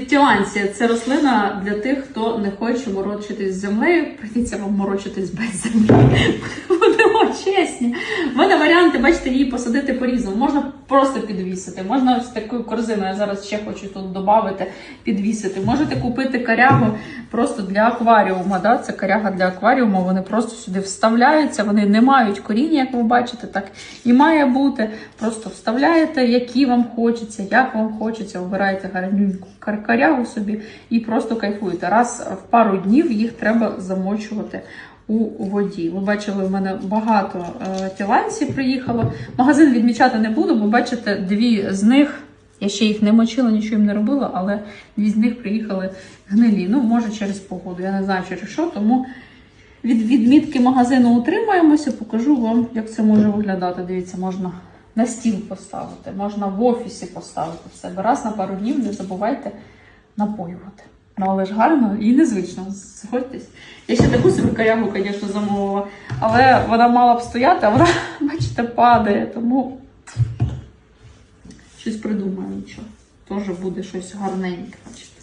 Тіланція це рослина для тих, хто не хоче морочитись з землею. Прийдеться вам морочитись без землі. Будемо чесні. Варіанти, бачите, її посадити по-різному. Можна просто підвісити. Можна ось таку корзину, я зараз ще хочу тут додати, підвісити. Можете купити корягу просто для акваріуму. Да? Це коряга для акваріуму. Вони просто сюди вставляються, вони не мають коріння, як ви бачите, так і має бути. Просто вставляєте, які вам хочеться, як вам хочеться, обираєте гарненьку кар- корягу собі і просто кайфуєте. Раз в пару днів їх треба замочувати у воді. Ви бачили, в мене багато е, тіланців приїхало. Магазин відмічати не буду, бо бачите, дві з них. Я ще їх не мочила, нічого їм не робила, але дві з них приїхали гнилі. Ну, може, через погоду. Я не знаю через що, тому від відмітки магазину утримаємося, покажу вам, як це може виглядати. Дивіться, можна на стіл поставити, можна в офісі поставити в себе. Раз на пару днів не забувайте напоювати. Ну, але ж гарно і незвично. Згодьтесь. Я ще таку собі корягу, звісно, замовила, але вона мала б стояти, а вона, бачите, падає. Тому щось придумаю нічого. Теж буде щось гарненьке. Бачите.